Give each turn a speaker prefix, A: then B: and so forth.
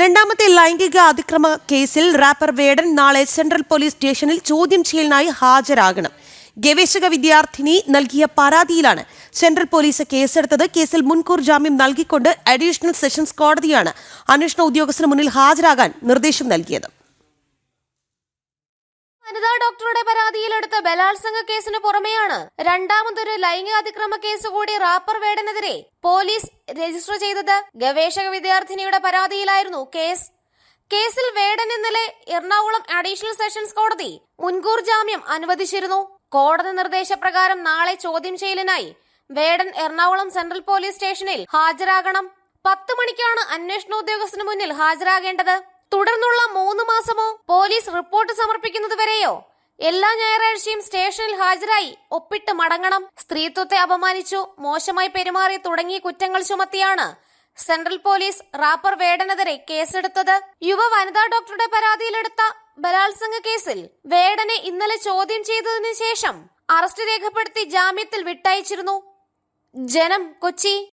A: രണ്ടാമത്തെ ലൈംഗിക അതിക്രമ കേസിൽ റാപ്പർ വേടൻ നാളെ സെൻട്രൽ പോലീസ് സ്റ്റേഷനിൽ ചോദ്യം ചെയ്യലിനായി ഹാജരാകണം. ഗവേഷക വിദ്യാർത്ഥിനി നൽകിയ പരാതിയിലാണ് സെൻട്രൽ പോലീസ് കേസെടുത്തത്. കേസിൽ മുൻകൂർ ജാമ്യം നൽകിക്കൊണ്ട് അഡീഷണൽ സെഷൻസ് കോടതിയാണ് അന്വേഷണ ഉദ്യോഗസ്ഥന് മുന്നിൽ ഹാജരാകാൻ നിർദ്ദേശം നൽകിയത്.
B: വനിതാ ഡോക്ടറുടെ പരാതിയിലെടുത്ത ബലാത്സംഗ കേസിന് പുറമെയാണ് രണ്ടാമതൊരു ലൈംഗിക അതിക്രമ കേസ് കൂടി റാപ്പർ വേടനെതിരെ പോലീസ് രജിസ്റ്റർ ചെയ്തത് ഗവേഷക വിദ്യാർത്ഥിനിയുടെ പരാതിയിലായിരുന്നു കേസ്. കേസിൽ വേടൻ ഇന്നലെ എറണാകുളം അഡീഷണൽ സെഷൻസ് കോടതി മുൻകൂർ ജാമ്യം അനുവദിച്ചിരുന്നു. കോടതി നിർദ്ദേശപ്രകാരം നാളെ ചോദ്യം ചെയ്യലിനായി വേടൻ എറണാകുളം സെൻട്രൽ പോലീസ് സ്റ്റേഷനിൽ ഹാജരാകണം. പത്ത് മണിക്കാണ് അന്വേഷണ ഉദ്യോഗസ്ഥന് മുന്നിൽ ഹാജരാകേണ്ടത്. തുടർന്നുള്ള മൂന്ന് മാസമോ പോലീസ് റിപ്പോർട്ട് സമർപ്പിക്കുന്നത് വരെയോ? എല്ലാ ഞായറാഴ്ചയും സ്റ്റേഷനിൽ ഹാജരായി ഒപ്പിട്ട് മടങ്ങണം. സ്ത്രീത്വത്തെ അപമാനിച്ചു. മോശമായി പെരുമാറി തുടങ്ങിയ കുറ്റങ്ങൾ ചുമത്തിയാണ് സെൻട്രൽ പോലീസ് റാപ്പർ വേടനെതിരെ കേസെടുത്തത്. യുവ വനിതാ ഡോക്ടറുടെ പരാതിയിലെടുത്ത ബലാത്സംഗ കേസിൽ വേടനെ ഇന്നലെ ചോദ്യം ചെയ്തതിനു ശേഷം അറസ്റ്റ് രേഖപ്പെടുത്തി ജാമ്യത്തിൽ വിട്ടയച്ചിരുന്നു. ജനം കൊച്ചി.